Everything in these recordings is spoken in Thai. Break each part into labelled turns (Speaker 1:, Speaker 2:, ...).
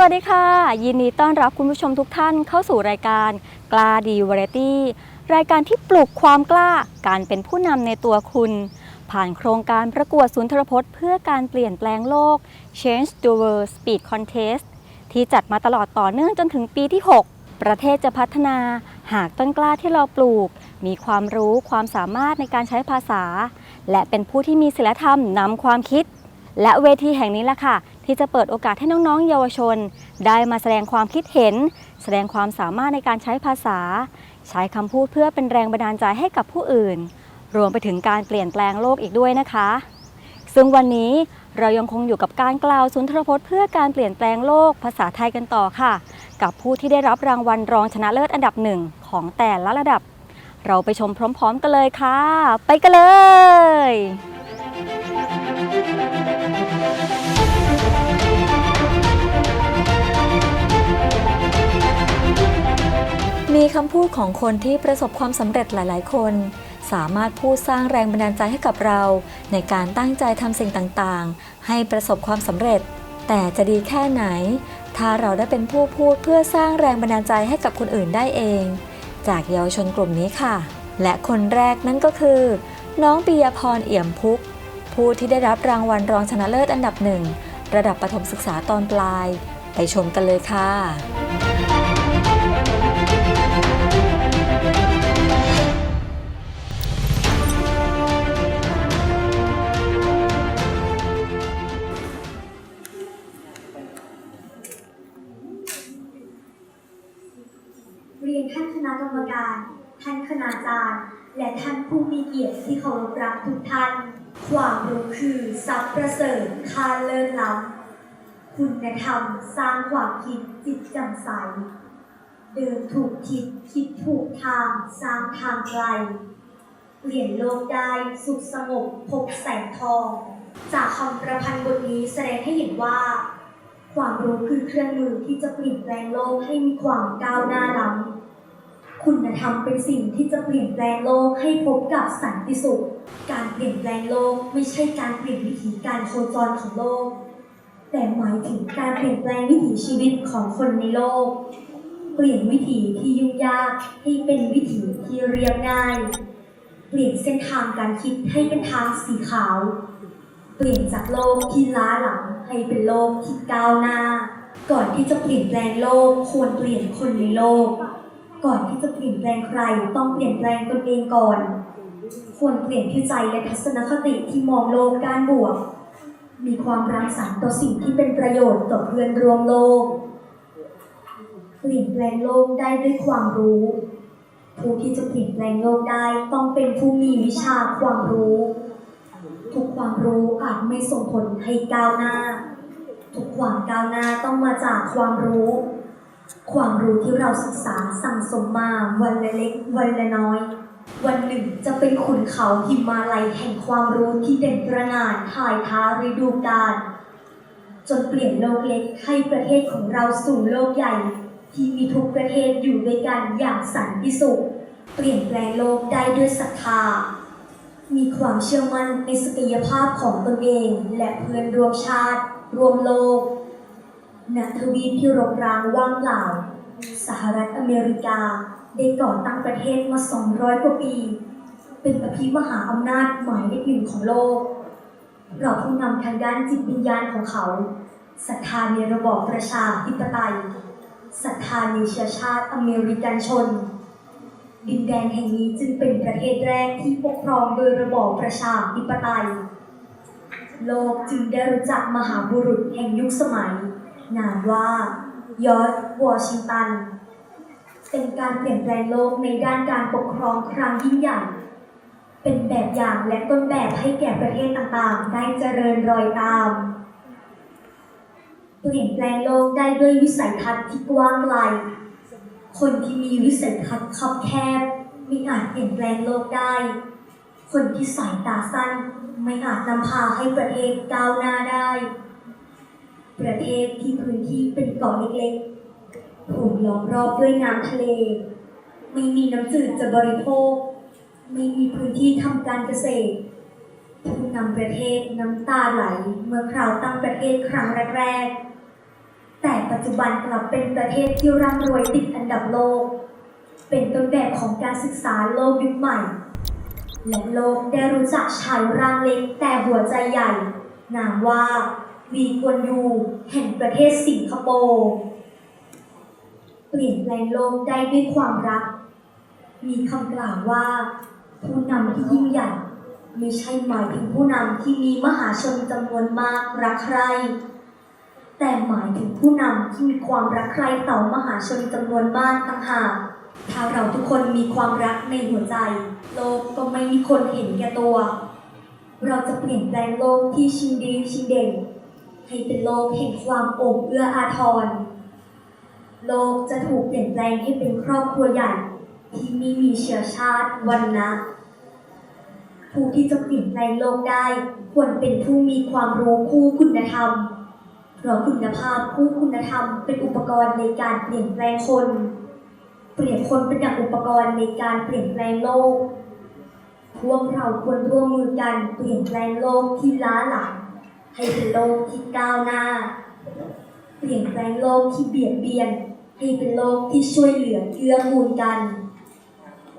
Speaker 1: สวัสดีค่ะ ยินดีต้อนรับคุณผู้ชมทุกท่านเข้าสู่รายการกล้าดีวาไรตี้รายการที่ปลุกความกล้าการเป็นผู้นำในตัวคุณ ผ่านโครงการประกวดสุนทรพจน์เพื่อการเปลี่ยนแปลงโลก Change the World Speed Contest ที่จัดมาตลอดต่อเนื่องจนถึงปีที่ 6 ประเทศจะพัฒนา หากต้นกล้าที่เราปลูก มีความรู้ความสามารถในการใช้ภาษา และเป็นผู้ที่มีศีลธรรมนำความคิด และเวทีแห่งนี้แหละค่ะ ที่จะเปิดโอกาสให้น้องๆ เยาวชน ได้มาแสดงความคิดเห็น แสดงความสามารถในการใช้ภาษา ใช้คำพูดเพื่อเป็นแรงบันดาลใจให้กับผู้อื่น รวมไปถึงการเปลี่ยนแปลงโลกอีกด้วยนะคะ ซึ่งวันนี้เรายังคงอยู่กับการกล่าวสุนทรพจน์เพื่อการเปลี่ยนแปลงโลกภาษาไทยกันต่อค่ะ กับผู้ที่ได้รับรางวัลรองชนะเลิศอันดับหนึ่งของแต่ละระดับ เราไปชมพร้อม ๆ กันเลยค่ะ ไปกันเลย คำพูดของคนที่ประสบความสำเร็จหลาย ๆ คน สามารถพูดสร้างแรงบันดาลใจให้กับเรา ในการตั้งใจทำสิ่งต่างๆ ให้ประสบความสำเร็จ แต่จะดีแค่ไหน ถ้าเราได้เป็นผู้พูดเพื่อสร้างแรงบันดาลใจให้กับคนอื่นได้เอง จากเยาวชนกลุ่มนี้ค่ะ และคนแรกนั่นก็คือ น้องปิยพรเอี่ยมพุก ผู้ที่ได้รับรางวัลรองชนะเลิศอันดับหนึ่งระดับประถมศึกษาตอนปลาย ไปชมกันเลยค่ะ
Speaker 2: เรียนท่านคณะกรรมการ ท่านคณาจารย์ และท่านผู้มีเกียรติที่เคารพรักทุกท่าน ความรู้คือทรัพย์ประเสริฐค่าเลิศล้ำคุณธรรมสร้างความคิดจิตแจำใส เดินถูกทิศคิดถูกทางสร้างทางไกล เปลี่ยนโลกได้สุขสงบพบแสงทอง จากคำประพันธ์บทนี้แสดงให้เห็นว่าความรู้คือเครื่องมือที่จะเปลี่ยนแปลงโลกให้มีความก้าวหน้าล้ำ คุณธรรมเป็นสิ่งที่จะเปลี่ยนแปลงโลกให้พบกับสันติสุข การเปลี่ยนแปลงโลกไม่ใช่การเปลี่ยนวิถีการโคจรของโลก แต่หมายถึงการเปลี่ยนแปลงวิถีชีวิตของคนในโลก เปลี่ยนวิถีที่ยุ่งยากให้เป็นวิถีที่เรียบง่าย เปลี่ยนเส้นทางการคิดให้เป็นทางสีขาว เปลี่ยนจากโลกที่ล้าหลังให้เป็นโลกที่ก้าวหน้า ก่อนที่จะเปลี่ยนแปลงโลกควรเปลี่ยนคนในโลก ก่อนที่จะเปลี่ยนแปลงใครต้องเปลี่ยนแปลงตนเองก่อน ควรเปลี่ยนที่ใจและทัศนคติที่มองโลกด้านบวก มีความรังสรรค์ต่อสิ่งที่เป็นประโยชน์ต่อเพื่อนรวมโลก เปลี่ยนแปลงโลกได้ด้วยความรู้ ผู้ที่จะเปลี่ยนแปลงโลกได้ต้องเป็นผู้มีวิชาความรู้ ทุกความรู้อาจไม่ส่งผลให้ก้าวหน้า ทุกความก้าวหน้าต้องมาจากความรู้ ความรู้ที่เราศึกษาสั่งสมมาวันละเล็กวันละน้อย วันหนึ่งจะเป็นขุนเขาหิมาลัยแห่งความรู้ที่เด่นประงานถ่ายท้าฤดูกาลจนเปลี่ยนโลกเล็กให้ประเทศของเราสู่โลกใหญ่ ที่มีทุกประเทศอยู่ด้วยกันอย่างสันติสุข เปลี่ยนแปลงโลกได้ด้วยศรัทธา มีความเชื่อมั่นในศักยภาพของตนเอง และเพื่อนร่วมชาติ รวมโลก ณทวีปที่รกร้างว่างเปล่า สหรัฐอเมริกาได้ก่อตั้งประเทศมา 200 กว่าปี เป็นอภิมหาอำนาจหมายเลขหนึ่งของโลก เราผู้นำทางด้านจิตวิญญาณของเขาศรัทธาในระบอบประชาธิปไตยศรัทธาในเชื้อชาติอเมริกันชน ดินแดนแห่งนี้จึงเป็นประเทศแรกที่ปกครองโดยระบอบประชาธิปไตย โลกจึงได้รู้จักมหาบุรุษแห่งยุคสมัย นามว่ายอร์จวอชิงตัน เป็นการเปลี่ยนแปลงโลกในด้านการปกครองครั้งยิ่งใหญ่ เป็นแบบอย่างและต้นแบบให้แก่ประเทศต่างๆ ได้เจริญรอยตาม เปลี่ยนแปลงโลกได้ด้วยวิสัยทัศน์ที่กว้างไกล คนที่มีวิสัยทัศน์คับแคบไม่อาจเปลี่ยนแปลงโลกได้ คนที่สายตาสั้นไม่อาจนำพาให้ประเทศก้าวหน้าได้ ประเทศที่พื้นที่เป็นเกาะเล็กๆถูกล้อมรอบด้วยน้ำทะเล ไม่มีน้ำจืดจะบริโภค ไม่มีพื้นที่ทำการเกษตรผู้นำประเทศน้ำตาไหลเมื่อคราวตั้งประเทศครั้งแรกๆ แต่ปัจจุบันกลับเป็นประเทศที่ร่ำรวยติดอันดับโลก เป็นต้นแบบของการศึกษาโลกยุคใหม่ และโลกได้รู้จักชายร่างเล็กแต่หัวใจใหญ่นามว่า วีกวนยูแห่งประเทศสิงคโปร์เปลี่ยนแปลงโลกได้ด้วยความรัก มีคำกล่าวว่า ผู้นำที่ยิ่งใหญ่ไม่ใช่หมายถึงผู้นำที่มีมหาชนจำนวนมากรักใคร แต่หมายถึงผู้นำที่มีความรักใครต่อมหาชนจำนวนมากต่างหากถ้าเราทุกคนมีความรักในหัวใจ โลกก็ไม่มีคนเห็นแก่ตัว เราจะเปลี่ยนแปลงโลกที่ชิงดีชิงเด่น ให้เป็นโลกแห่งความโอบเอื้ออาทร โลกจะถูกเปลี่ยนแปลงให้เป็นครอบครัวใหญ่ที่ไม่มีเชื้อชาติวันนะผู้ที่จะเปลี่ยนแปลงโลกได้ควรเป็นผู้มีความรู้คู่คุณธรรม เพราะคุณภาพคู่คุณธรรมเป็นอุปกรณ์ในการเปลี่ยนแปลงคน เปรียบคนเป็นดังอุปกรณ์ในการเปลี่ยนแปลงโลก พวกเราควรร่วมมือกันเปลี่ยนแปลงโลกที่ล้าหลัง ให้เป็นโลกที่ก้าวหน้า เปลี่ยนแปลงโลกที่เบียดเบียน ให้เป็นโลกที่ช่วยเหลือเกื้อกูลกัน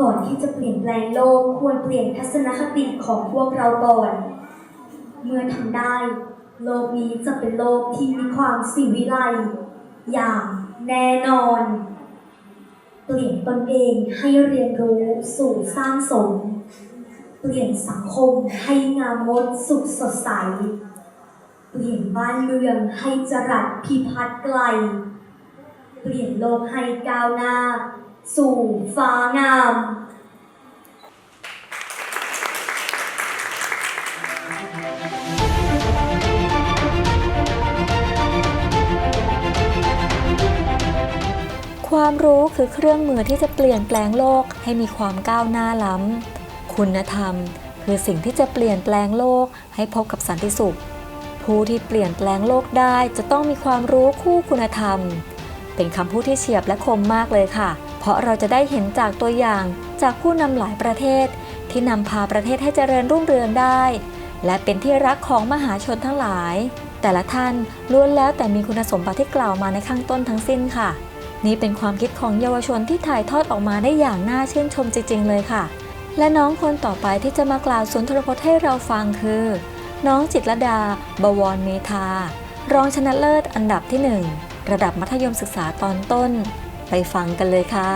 Speaker 2: ก่อนที่จะเปลี่ยนแปลงโลกควรเปลี่ยนทัศนคติของพวกเราก่อน เมื่อทำได้ โลกนี้จะเป็นโลกที่มีความสิวิไลอย่างแน่นอน เปลี่ยนตนเองให้เรียนรู้สู่สร้างสม เปลี่ยนสังคมให้งามงดสุขสดใส เปลี่ยนบ้านเมืองให้จรัสพิพัฒน์ไกล เปลี่ยนโลกให้ก้าวหน้า สู่ฟ้างาม
Speaker 1: ความรู้คือเครื่องมือที่จะเปลี่ยนแปลงโลกให้มีความก้าวหน้าล้ำ คุณธรรม คือสิ่งที่จะเปลี่ยนแปลงโลกให้พบกับสันติสุข ผู้ที่เปลี่ยนแปลงโลกได้จะต้องมีความรู้คู่คุณธรรม เป็นคำพูดที่เฉียบและคมมากเลยค่ะ เพราะเราจะได้เห็นจากตัวอย่างจากผู้นำหลายประเทศ ที่นำพาประเทศให้เจริญรุ่งเรืองได้ และเป็นที่รักของมหาชนทั้งหลาย แต่ละท่านล้วนแล้วแต่มีคุณสมบัติที่กล่าวมาในข้างต้นทั้งสิ้นค่ะ นี่เป็นความคิดของเยาวชนที่ถ่ายทอดออกมาได้อย่างน่าชื่นชมจริงๆเลยค่ะ และน้องคนต่อไปที่จะมากล่าวสุนทรพจน์ให้เราฟังคือ น้องจิตรดา บวรเมธา รองชนะเลิศอันดับที่ 1 ระดับมัธยมศึกษาตอนต้น ไปฟังกันเลยค่ะ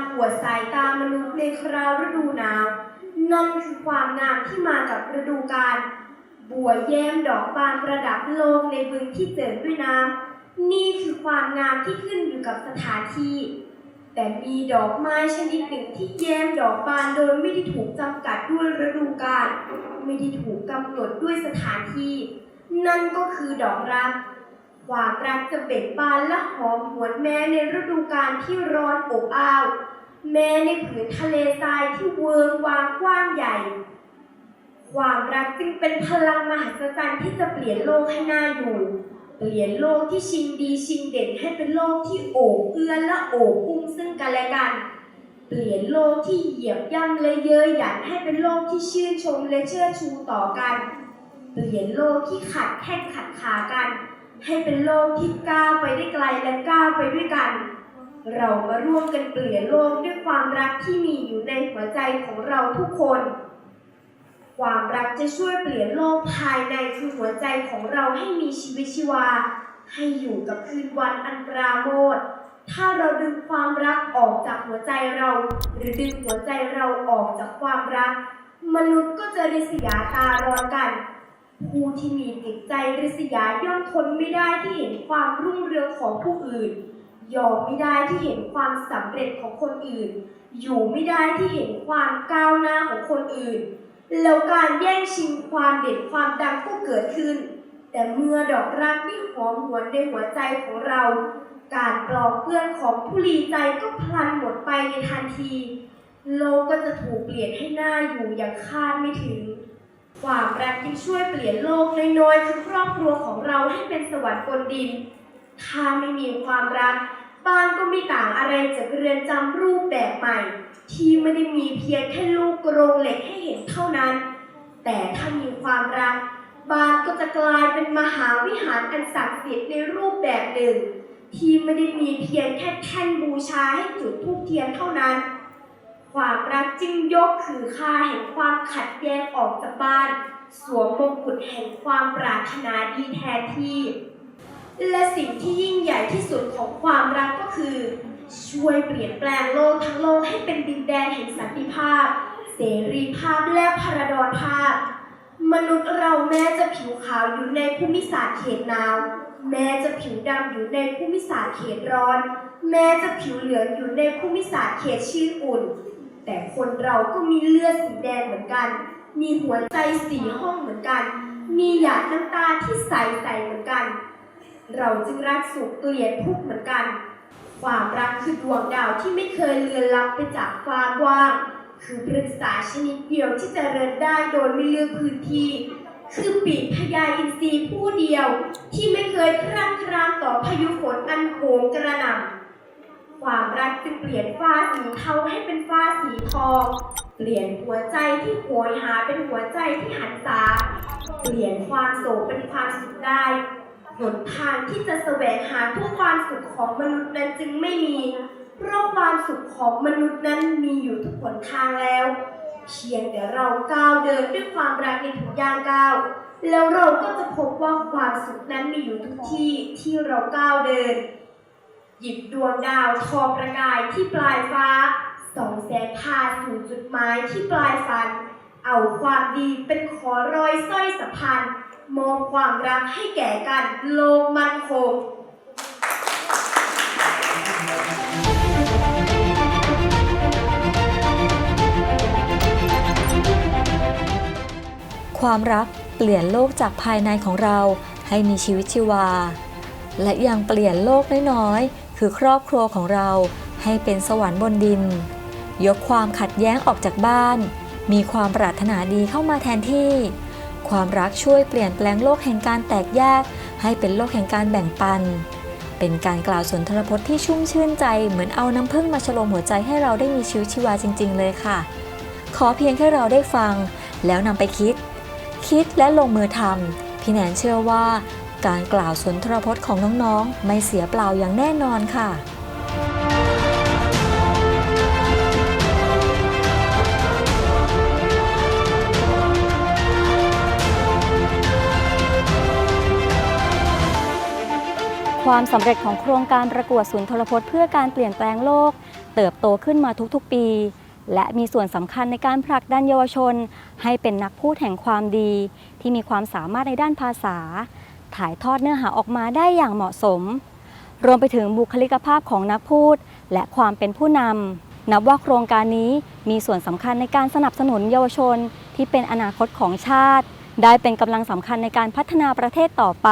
Speaker 2: อกบานอวดสายตามนุษย์ในคราวฤดูหนาว นั่นคือความงามที่มากับฤดูกาลบัวแย้มดอกบานประดับโลกในบึงที่เจิ่งด้วยน้ำนี่คือความงามที่ขึ้นอยู่กับสถานที่ แต่มีดอกไม้ชนิดหนึ่งที่แย้มดอกบานโดยไม่ได้ถูกจำกัดด้วยฤดูกาลไม่ได้ถูกกำหนดด้วยสถานที่ นั่นก็คือดอกรักความรักจะเบ่งบานและหอมหวนแม้ในฤดูกาลที่ร้อนอบอ้าว แม้ในผืนทะเลทรายที่เวิงวางกว้างใหญ่ ความรักจึงเป็นพลังมหัศจรรย์ที่จะเปลี่ยนโลกให้น่าอยู่ เปลี่ยนโลกที่ชิงดีชิงเด่นให้เป็นโลกที่โอบเอื้อและโอบอุ้มซึ่งกันและกัน เปลี่ยนโลกที่เหยียบย่ำและเย้ยหยันให้เป็นโลกที่ชื่นชมและเชื่อชูต่อกัน เปลี่ยนโลกที่ขัดแข้งขัดขากัน ให้เป็นโลกที่ก้าวไปได้ไกลและก้าวไปด้วยกัน เรามาร่วมกันเปลี่ยนโลกด้วยความรักที่มีอยู่ในหัวใจของเราทุกคน ความรักจะช่วยเปลี่ยนโลกภายในคือหัวใจของเราให้มีชีวิตชีวา ให้อยู่กับคืนวันอันปราโมทย์ถ้าเราดึงความรักออกจากหัวใจเรา หรือดึงหัวใจเราออกจากความรัก มนุษย์ก็จะริษยาตาร้อนกัน ผู้ที่มีจิตใจริษยาย่อมทนไม่ได้ที่เห็นความรุ่งเรืองของผู้อื่น ยอมไม่ได้ที่เห็นความสำเร็จของคนอื่น อยู่ไม่ได้ที่เห็นความก้าวหน้าของคนอื่น แล้วการแย่งชิงความเด่นความดังก็เกิดขึ้น แต่เมื่อดอกรักที่หอมหวนในหัวใจของเรา การปลอกเปลื้อนของทุลีใจก็พลันหมดไปในทันที โลกก็จะถูกเปลี่ยนให้หน่าอยู่อย่างคาดไม่ถึง
Speaker 3: ความรักยังช่วยเปลี่ยนโลกน้อยๆคือครอบครัวของเราให้เป็นสวรรค์บนดิน ถ้าไม่มีความรัก บ้านก็ไม่ต่างอะไรจากเรือนจำรูปแบบใหม่ ที่ไม่ได้มีเพียงแค่ลูกกรงเหล็กให้เห็นเท่านั้น แต่ถ้ามีความรัก บ้านก็จะกลายเป็นมหาวิหารอันศักดิ์สิทธิ์ในรูปแบบหนึ่ง ที่ไม่ได้มีเพียงแค่แท่นบูชาให้จุดธูปเทียนเท่านั้น ความรักจึงยกคือค่าแห่งความขัดแย้งออกจากบ้าน สวมมงกุฎแห่งความปรารถนาดีแทนที่ และสิ่งที่ยิ่งใหญ่ที่สุดของความรักก็คือ ช่วยเปลี่ยนแปลงโลกทั้งโลกให้เป็นดินแดนแห่งสันติภาพ เสรีภาพและพราดอนภาพ มนุษย์เราแม้จะผิวขาวอยู่ในภูมิศาสตร์เขตหนาว แม้จะผิวดำอยู่ในภูมิศาสตร์เขตร้อน แม้จะผิวเหลืองอยู่ในภูมิศาสตร์เขตชื้นอุ่น แต่คนเราก็มีเลือดสีแดงเหมือนกัน มีหัวใจสีห้องเหมือนกัน มีหยาดน้ำตาที่ใสใสเหมือนกัน เราจึงรักสุขเกลียดทุกข์เหมือนกัน ความรักคือดวงดาวที่ไม่เคยเลือนลับไปจากฟ้ากว้าง คือปรึกษาชนิดเดียวที่จะเริญได้โดยไม่เลือกพื้นที่ คือปีกพญาอินทรีผู้เดียว ที่ไม่เคยครั่นครามต่อพายุฝนอันโหมกระหน่ำความรักจึงเปลี่ยนฟ้าสีเทาให้เป็นฟ้าสีทอง เปลี่ยนหัวใจที่โหยหาเป็นหัวใจที่หันษาเปลี่ยนความโศกเป็นความสุขได้ หนทางที่จะแสวงหาทุกความสุขของมนุษย์นั้นจึงไม่มี เพราะความสุขของมนุษย์นั้นมีอยู่ทุกหนทางแล้ว เพียงแต่เราก้าวเดินด้วยความรักในทุกย่างก้าวแล้วเราก็จะพบว่าความสุขนั้นมีอยู่ทุกที่ที่เราก้าวเดิน หยิบดวงดาวทอประกายที่ปลายฟ้าส่องแสงพาสู่จุดหมายที่ปลายฝัน เอาความดีเป็นขอรอยสร้อยสัมพันธ์ มองความรักให้แก่กันโลกมันคง
Speaker 1: ความรักเปลี่ยนโลกจากภายในของเราให้มีชีวิตชีวา และยังเปลี่ยนโลกน้อยๆ คือครอบครัวของเราให้เป็นสวรรค์บนดิน ยกความขัดแย้งออกจากบ้าน มีความปรารถนาดีเข้ามาแทนที่ ความรักช่วยเปลี่ยนแปลงโลกแห่งการแตกแยก ให้เป็นโลกแห่งการแบ่งปัน เป็นการกล่าวสุนทรพจน์ที่ชุ่มชื่นใจเหมือนเอาน้ำพึ่งมาฉลมหัวใจให้เราได้มีชีวิตชีวาจริง ๆ เลยค่ะ ขอเพียงแค่เราได้ฟัง แล้วนำไปคิด คิดและลงมือทำพี่แนนเชื่อว่า การกล่าวสุนทรพจน์ของน้องๆ ไม่เสียเปล่าอย่างแน่นอนค่ะ ความสำเร็จของโครงการประกวดสุนย์ทรพจน์เพื่อการเปลี่ยนแปลงโลก เติบโตขึ้นมาทุกๆปี และมีส่วนสำคัญในการผลักดันเยาวชน ให้เป็นนักพูดแห่งความดี ที่มีความสามารถในด้านภาษา ถ่ายทอดเนื้อหาออกมาได้อย่างเหมาะสม รวมไปถึงบุคลิกภาพของนักพูด และความเป็นผู้นำนับว่าโครงการนี้มีส่วนสำคัญในการสนับสนุนเยาวชน ที่เป็นอนาคตของชาติ ได้เป็นกำลังสำคัญในการพัฒนาประเทศต่อไป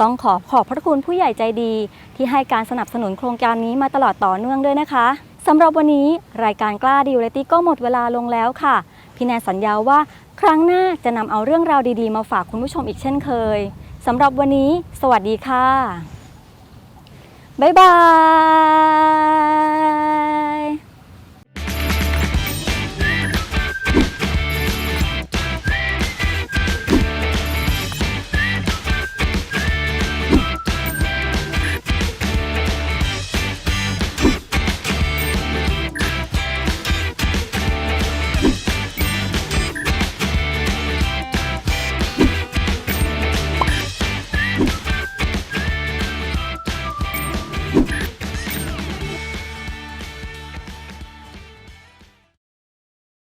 Speaker 1: ต้องขอขอบพระคุณผู้ใหญ่ใจดี ที่ให้การสนับสนุนโครงการนี้มาตลอดต่อเนื่องด้วยนะคะสำหรับวันนี้รายการกล้าดีเรตี้ก็หมดเวลาลงแล้วค่ะ พี่แนนสัญญาว่าครั้งหน้าจะนำเอาเรื่องราวดีๆ มาฝากคุณผู้ชมอีกเช่นเคยสำหรับวันนี้ สวัสดีค่ะ บ๊ายบาย